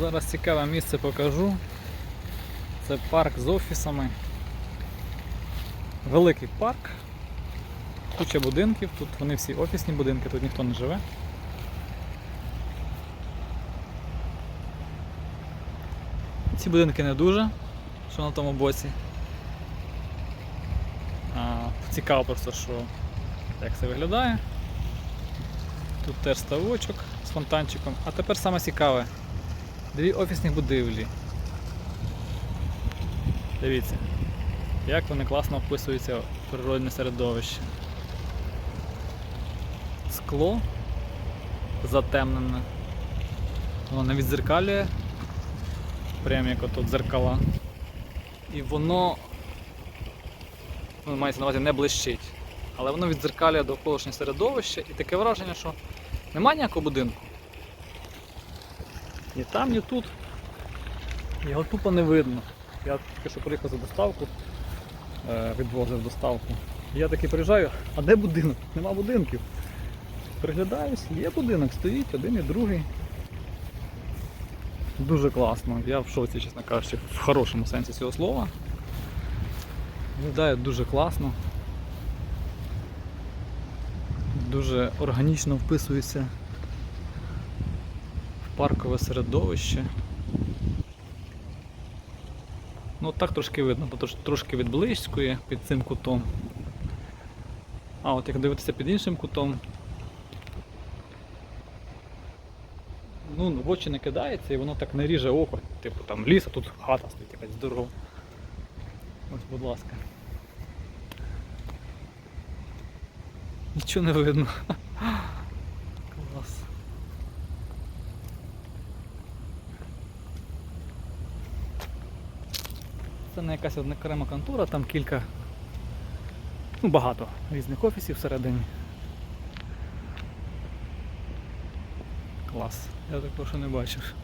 Зараз цікаве місце покажу. Це парк з офісами. Великий парк. Куча будинків, тут вони всі офісні будинки, тут ніхто не живе. Ці будинки не дуже, що на тому боці. А, цікаво просто, що як це виглядає. Тут теж ставочок з фонтанчиком. А тепер саме цікаве. Дві офісні будівлі. Дивіться, як вони класно вписуються в природне середовище. Скло затемнене. Воно відзеркалює, прямо як ото дзеркала. І воно ну, мається на увазі не блищить. Але воно відзеркалює довколишнє середовище і таке враження, що немає ніякого будинку. Ні там, ні тут. Його тупо не видно. Я тільки що приїхав за доставку, е, відвозив доставку. Я такий приїжджаю, а де будинок? Нема будинків. Приглядаюсь, є будинок, стоїть один і другий. Дуже класно. Я в шоці, чесно кажучи, в хорошому сенсі цього слова. Виглядає дуже класно. Дуже органічно вписується паркове середовище. Ну так трошки видно, трошки відблискує під цим кутом. А от як дивитися під іншим кутом. Ну, в очі не кидається і воно так не ріже око. Типу там ліс, а тут хата стоїть якась здорова. Ось, будь ласка. Нічого не видно. Клас. Це не якась одна окрема контора, там кілька, ну багато різних офісів всередині. Клас. Я такого ще не бачив.